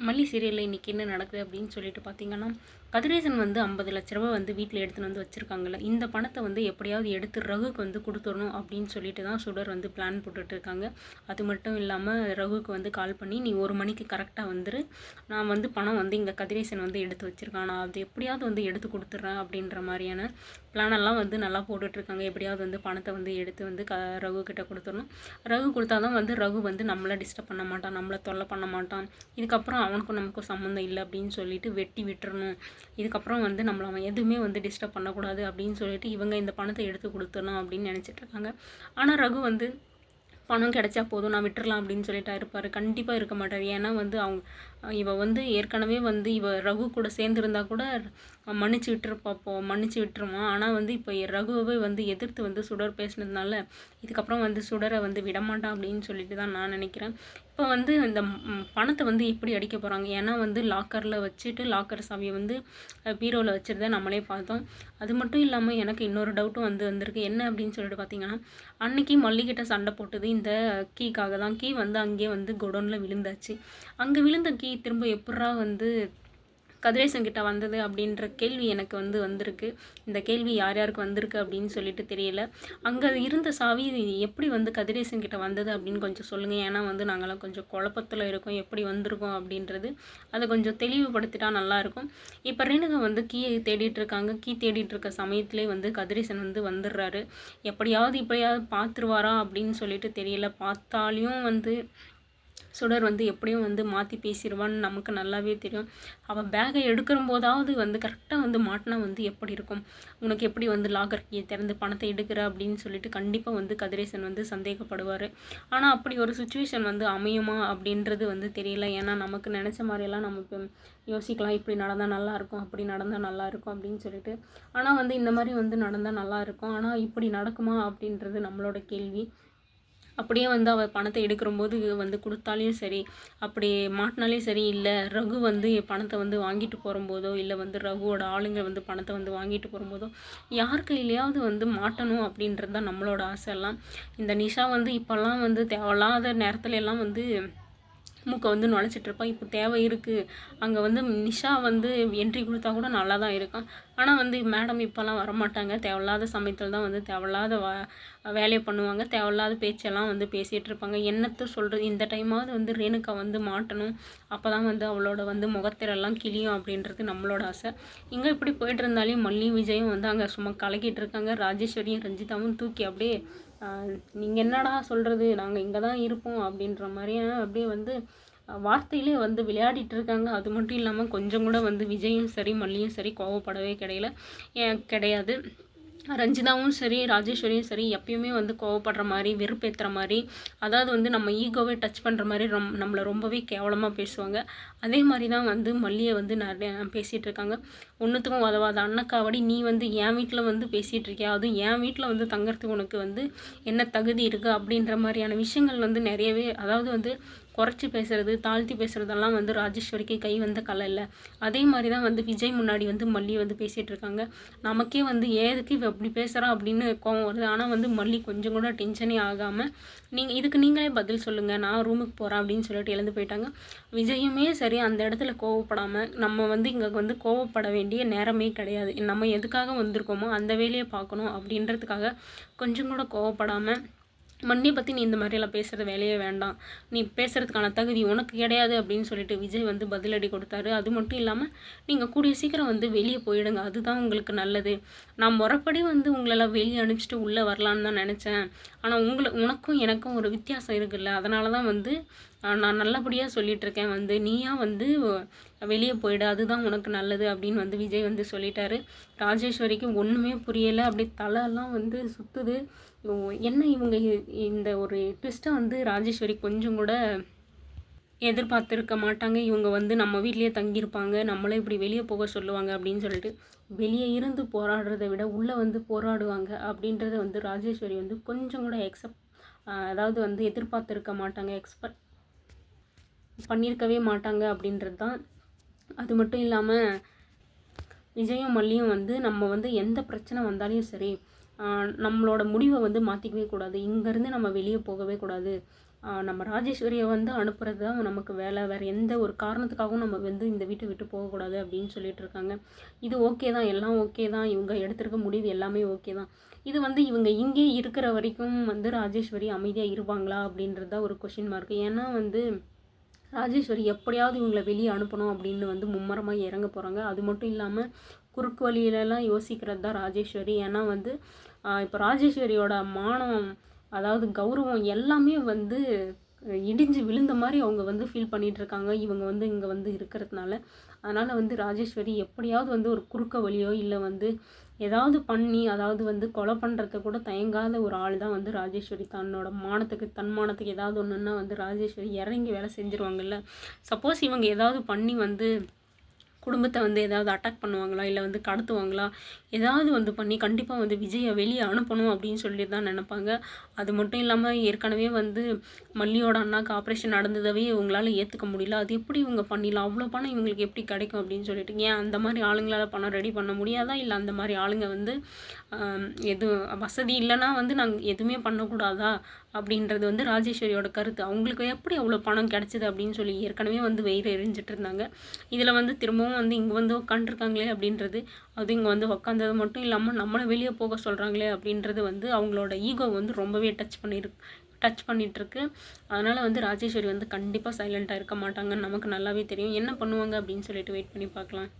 மல்லி சீரியலில் இன்றைக்கி என்ன நடக்குது அப்படின்னு சொல்லிட்டு பார்த்தீங்கன்னா கதிரேசன் வந்து ஐம்பது லட்ச ரூபா வந்து வீட்டில் எடுத்துன்னு வந்து வச்சுருக்காங்கல்ல இந்த பணத்தை வந்து எப்படியாவது எடுத்து ரகுக்கு வந்து கொடுத்துடணும் அப்படின்னு சொல்லிட்டு தான் சுடர் வந்து பிளான் போட்டுட்டு இருக்காங்க. அது மட்டும் இல்லாமல் ரகுக்கு வந்து கால் பண்ணி நீ ஒரு மணிக்கு கரெக்டாக வந்துரு. நான் வந்து பணம் வந்து இங்கே கதிரேசன் வந்து எடுத்து வச்சுருக்கான். நான் அது எப்படியாவது வந்து எடுத்து கொடுத்துட்றேன் அப்படின்ற மாதிரியான பிளானெல்லாம் வந்து நல்லா போட்டுட்ருக்காங்க எப்படியாவது வந்து பணத்தை வந்து எடுத்து வந்து க ரகு கிட்ட கொடுத்துடணும். ரகு கொடுத்தா தான் வந்து ரகு வந்து நம்மளை டிஸ்டர்ப் பண்ண மாட்டான் நம்மளை தொல்லை பண்ண மாட்டான். இதுக்கப்புறம் அவனுக்கும் நமக்கும் சம்மந்தம் இல்லை அப்படின்னு சொல்லிட்டு வெட்டி விட்டுறணும். இதுக்கப்புறம் வந்து நம்மளை அவன் எதுவுமே வந்து டிஸ்டர்ப் பண்ணக்கூடாது அப்படின்னு சொல்லிட்டு இவங்க இந்த பணத்தை எடுத்து கொடுத்துடணும் அப்படின்னு நினச்சிட்டு இருக்காங்க. ஆனால் ரகு வந்து பணம் கிடைச்சா போதும் நான் விட்டுறலாம் அப்படின்னு சொல்லிட்டா இருப்பார். கண்டிப்பாக இருக்க மாட்டார். ஏன்னா வந்து அவங்க இவ வந்து ஏற்கனவே வந்து இவ ரகு கூட சேர்ந்துருந்தா கூட மன்னிச்சு விட்டுரு பார்ப்போம் மன்னிச்சு விட்டுருவான் ஆனால் வந்து இப்போ ரகுவை வந்து எதிர்த்து வந்து சுடர் பேசினதுனால இதுக்கப்புறம் வந்து சுடரை வந்து விடமாட்டான் அப்படின்னு சொல்லிட்டு தான் நான் நினைக்கிறேன். இப்போ வந்து இந்த பணத்தை வந்து எப்படி அடிக்க போகிறாங்க ஏன்னா வந்து லாக்கரில் வச்சுட்டு லாக்கர் சாவியை வந்து பீரோவில் வச்சுருந்தா நம்மளே பார்த்தோம். அது மட்டும் இல்லாமல் எனக்கு இன்னொரு டவுட்டும் வந்து வந்திருக்கு. என்ன அப்படின்னு சொல்லிட்டு பார்த்தீங்கன்னா அன்னைக்கு மல்லிகிட்ட சண்டை போட்டது இந்த கீக்காக தான். கீ வந்து அங்கேயே வந்து குடோனில் விழுந்தாச்சு. அங்கே விழுந்த கீ திரும்ப எப்படா வந்து கதிரேசன் கிட்ட வந்தது அப்படின்ற கேள்வி எனக்கு வந்து வந்திருக்கு. இந்த கேள்வி யார் யாருக்கு வந்திருக்கு அப்படின்னு சொல்லிட்டு தெரியல. அங்கே இருந்த சாவி எப்படி வந்து கதிரேசன் கிட்ட வந்தது அப்படின்னு கொஞ்சம் சொல்லுங்கள் ஏன்னா வந்து நாங்களாம் கொஞ்சம் குழப்பத்தில் இருக்கோம். எப்படி வந்திருக்கோம் அப்படின்றது அதை கொஞ்சம் தெளிவுபடுத்திட்டா நல்லாயிருக்கும் இப்போ ரேணுகா வந்து கீயை தேடிட்டு இருக்காங்க. கீ தேடிட்டு இருக்க சமயத்திலே வந்து கதிரேசன் வந்து வந்துடுறாரு. எப்படியாவது இப்படியாவது பார்த்துருவாரா அப்படின்னு சொல்லிட்டு தெரியல. பார்த்தாலையும் வந்து சுடர் வந்து எப்படியும் வந்து மாற்றி பேசிடுவான்னு நமக்கு நல்லாவே தெரியும். அவள் பேகை எடுக்கிற போதாவது வந்து கரெக்டாக வந்து மாட்டினா வந்து எப்படி இருக்கும்? உனக்கு எப்படி வந்து லாகர் கீயை திறந்து பணத்தை எடுக்கிற அப்படின்னு சொல்லிட்டு கண்டிப்பாக வந்து கதிரேசன் வந்து சந்தேகப்படுவார். ஆனால் அப்படி ஒரு சுச்சுவேஷன் வந்து அமையுமா அப்படின்றது வந்து தெரியல. ஏன்னா நமக்கு நினச்ச மாதிரியெல்லாம் நமக்கு யோசிக்கலாம். இப்படி நடந்தால் நல்லாயிருக்கும் அப்படி நடந்தால் நல்லாயிருக்கும் அப்படின்னு சொல்லிட்டு. ஆனால் வந்து இந்த மாதிரி வந்து நடந்தால் நல்லாயிருக்கும் ஆனால் இப்படி நடக்குமா அப்படின்றது நம்மளோட கேள்வி. அப்படியே வந்து அவள் பணத்தை எடுக்கிறம்போது வந்து கொடுத்தாலையும் சரி அப்படி மாட்டினாலையும் சரி இல்லை ரகு வந்து பணத்தை வந்து வாங்கிட்டு போகும்போதோ இல்லை வந்து ரகுவோட ஆளுங்க வந்து பணத்தை வந்து வாங்கிட்டு போகும்போதோ யார் கையிலையாவது வந்து மாட்டணும் அப்படின்றது தான் நம்மளோட ஆசை எல்லாம். இந்த நிஷா வந்து இப்போல்லாம் வந்து தேவையில்லாத நேரத்துல எல்லாம் வந்து மூக்கை வந்து நுழைச்சிட்ருப்பான் இப்போ தேவை இருக்குது அங்கே வந்து நிஷா வந்து என்ட்ரி கொடுத்தா கூட நல்லா தான் இருக்கும் ஆனால் வந்து மேடம் இப்போல்லாம் வரமாட்டாங்க. தேவையில்லாத சமயத்தில் தான் வந்து தேவையில்லாத வ வேலையை பண்ணுவாங்க. தேவையில்லாத பேச்செல்லாம் வந்து பேசிகிட்டு இருப்பாங்க. என்னத்தை சொல்கிறது இந்த டைமாவது வந்து ரேணுக்கா வந்து மாட்டணும். அப்போ தான் வந்து அவளோட வந்து முகத்திரெல்லாம் கிளியும் அப்படின்றது நம்மளோட ஆசை. இங்கே இப்படி போயிட்டு இருந்தாலே மல்லியும் விஜயும் வந்து அங்கே சும்மா கலக்கிட்டு இருக்காங்க. ராஜேஸ்வரியும் ரஞ்சிதாவும் தூக்கி அப்படியே நீங்கள் என்னடா சொல்கிறது நாங்கள் இங்கே தான் இருப்போம் அப்படின்ற மாதிரியே அப்படியே வந்து வார்த்தையிலே வந்து விளையாடிட்டு இருக்காங்க. அது மட்டும் இல்லாமல் கொஞ்சம் கூட வந்து விஜயும் சரி மல்லியும் சரி கோவப்படவே கிடையல. கிடையாது. ரஞ்சிதாவும் சரி ராஜேஸ்வரியும் சரி எப்பயுமே வந்து கோவப்படுற மாதிரி வெறுப்பேற்றுற மாதிரி அதாவது வந்து நம்ம ஈகோவே டச் பண்ணுற மாதிரி ரொம் நம்மளை ரொம்பவே கேவலமாக பேசுவாங்க. அதே மாதிரி தான் வந்து மல்லியை வந்து நிறைய பேசிகிட்டு இருக்காங்க. ஒன்றுத்துக்கும் உதவாத அண்ணக்காவடி நீ வந்து என் வீட்டில் வந்து பேசிகிட்டு இருக்கியா? அதுவும் என் வீட்டில் வந்து தங்கறதுக்கு உனக்கு வந்து என்ன தகுதி இருக்குது அப்படின்ற மாதிரியான விஷயங்கள் வந்து நிறையவே அதாவது வந்து குறைச்சி பேசுகிறது தாழ்த்தி பேசுகிறதெல்லாம் வந்து ராஜேஸ்வரிக்கு கை வந்த கலை இல்லை. அதே மாதிரி தான் வந்து விஜய் முன்னாடி வந்து மல்லி வந்து பேசிகிட்டு இருக்காங்க. நமக்கே வந்து ஏதுக்கு இவ இப்படி பேசுகிறா அப்படின்னு கோவம் வருது. ஆனால் வந்து மல்லி கொஞ்சம் கூட டென்ஷனே ஆகாமல் நீங்கள் இதுக்கு நீங்களே பதில் சொல்லுங்கள் நான் ரூமுக்கு போகிறேன் அப்படின்னு சொல்லிட்டு எழுந்து போயிட்டாங்க. விஜயுமே சரி அந்த இடத்துல கோவப்படாமல் நம்ம வந்து இங்கே வந்து கோவப்பட வேண்டிய நேரமே கிடையாது. நம்ம எதுக்காக வந்திருக்கோமோ அந்த வேலையை பார்க்கணும் அப்படின்றதுக்காக கொஞ்சம் கூட கோவப்படாமல் மண்ணை பற்றி நீ இந்த மாதிரியெல்லாம் பேசுகிற வேலையே வேண்டாம். நீ பேசுகிறதுக்கான தகுதி உனக்கு கிடையாது அப்படின்னு சொல்லிட்டு விஜய் வந்து பதிலடி கொடுத்தாரு. அது மட்டும் இல்லாமல் நீங்கள் கூடிய சீக்கிரம் வந்து வெளியே போயிடுங்க. அதுதான் உங்களுக்கு நல்லது. நான் முறப்படி வந்து உங்களெல்லாம் வெளியே அனுப்பிச்சிட்டு உள்ளே வரலான்னு தான் நினச்சேன். ஆனால் உங்களை உனக்கும் எனக்கும் ஒரு வித்தியாசம் இருக்குல்ல. அதனால தான் வந்து நான் நல்லபடியாக சொல்லிகிட்டு இருக்கேன் வந்து நீயா வந்து வெளியே போயிடு அதுதான் உனக்கு நல்லது அப்படின்னு வந்து விஜய் வந்து சொல்லிட்டாரு. ராஜேஸ்வரிக்கு ஒன்றுமே புரியலை. அப்படி தலையெல்லாம் வந்து சுற்றுது என்ன இவங்க இந்த ஒரு ட்விஸ்ட்டை வந்து ராஜேஸ்வரி கொஞ்சம் கூட எதிர்பார்த்துருக்க மாட்டாங்க. இவங்க வந்து நம்ம வீட்லேயே தங்கியிருப்பாங்க. நம்மளே இப்படி வெளியே போக சொல்லுவாங்க அப்படின்னு சொல்லிட்டு வெளியே இருந்து போராடுறதை விட உள்ளே வந்து போராடுவாங்க அப்படின்றத வந்து ராஜேஸ்வரி வந்து கொஞ்சம் கூட எக்ஸப்ட் அதாவது வந்து எதிர்பார்த்துருக்க மாட்டாங்க. எக்ஸ்பெக்ட் பண்ணியிருக்கவே மாட்டாங்க அப்படின்றது தான். அது மட்டும் இல்லாமல் விஜயும் மல்லியும் வந்து நம்ம வந்து எந்த பிரச்சனை வந்தாலும் சரி நம்மளோட முடிவை வந்து மாற்றிக்கவே கூடாது. இங்கேருந்து நம்ம வெளியே போகவே கூடாது. நம்ம ராஜேஸ்வரியை வந்து அனுப்புறது தான் நமக்கு வேலை. வேறு எந்த ஒரு காரணத்துக்காகவும் நம்ம வந்து இந்த வீட்டை விட்டு போகக்கூடாது அப்படின்னு சொல்லிட்டு இருக்காங்க. இது ஓகே தான். எல்லாம் ஓகே தான். இவங்க எடுத்திருக்க முடிவு எல்லாமே ஓகே தான். இது வந்து இவங்க இங்கே இருக்கிற வரைக்கும் வந்து ராஜேஸ்வரி அமைதியாக இருப்பாங்களா அப்படின்றது தான் ஒரு கொஷின் மார்க் ஏன்னா வந்து ராஜேஸ்வரி எப்படியாவது இவங்களை வெளியே அனுப்பணும் அப்படின்னு வந்து மும்மரமாக இறங்க போகிறாங்க அது மட்டும் இல்லாமல் குறுக்கு வழியிலலாம் யோசிக்கிறது தான் ராஜேஸ்வரி. ஏன்னா வந்து இப்போ ராஜேஸ்வரியோட மானம் அதாவது கௌரவம் எல்லாமே வந்து இடிஞ்சு விழுந்த மாதிரி அவங்க வந்து ஃபீல் பண்ணிகிட்ருக்காங்க இவங்க வந்து இங்கே வந்து இருக்கிறதுனால. அதனால் வந்து ராஜேஸ்வரி எப்படியாவது வந்து ஒரு குறுக்க வழியோ இல்லை வந்து ஏதாவது பண்ணி அதாவது வந்து கொலை பண்ணுறத கூட தயங்காத ஒரு ஆள் தான் வந்து ராஜேஸ்வரி. தன்னோட மானத்துக்கு தன்மானத்துக்கு ஏதாவது ஒன்றுன்னா வந்து ராஜேஸ்வரி இறங்கி வேலை செஞ்சுருவாங்கல்ல. சப்போஸ் இவங்க ஏதாவது பண்ணி வந்து குடும்பத்தை வந்து ஏதாவது அட்டாக் பண்ணுவாங்களா? இல்லை வந்து கடத்துவாங்களா? ஏதாவது வந்து பண்ணி கண்டிப்பாக வந்து விஜயை வெளியே அனுப்பணும் அப்படின்னு சொல்லி தான் நினைப்பாங்க. அது மட்டும் இல்லாமல் ஏற்கனவே வந்து மல்லியோட அண்ணாக்கு ஆப்ரேஷன் நடந்ததவே இவங்களால ஏற்றுக்க முடியல. அது எப்படி இவங்க பண்ணிடலாம்? அவ்வளோ பணம் இவங்களுக்கு எப்படி கிடைக்கும் அப்படின்னு சொல்லிட்டு ஏன் அந்த மாதிரி ஆளுங்களால் பணம் ரெடி பண்ண முடியாதா? இல்லை அந்த மாதிரி ஆளுங்க வந்து எது வசதி இல்லைன்னா வந்து நாங்கள் எதுவுமே பண்ணக்கூடாதா? அப்படின்றது வந்து ராஜேஸ்வரியோட கருத்து. அவங்களுக்கு எப்படி அவ்வளோ பணம் கிடைச்சிது அப்படின்னு சொல்லி ஏற்கனவே வந்து வெயிறு எரிஞ்சிட்டு இருந்தாங்க. இதில் வந்து திரும்பவும் வந்து இங்கே வந்து உட்காந்துருக்காங்களே அப்படின்றது அது இங்கே வந்து உட்காந்தது மட்டும் இல்லாமல் நம்மளை வெளியே போக சொல்கிறாங்களே அப்படின்றது வந்து அவங்களோட ஈகோ வந்து ரொம்பவே டச் பண்ணியிருக்கு டச் பண்ணிகிட்ருக்கு அதனால் வந்து ராஜேஸ்வரி வந்து கண்டிப்பாக சைலண்ட்டாக இருக்க மாட்டாங்கன்னு நமக்கு நல்லாவே தெரியும். என்ன பண்ணுவாங்க அப்படின்னு சொல்லிட்டு வெயிட் பண்ணி பார்க்கலாம்.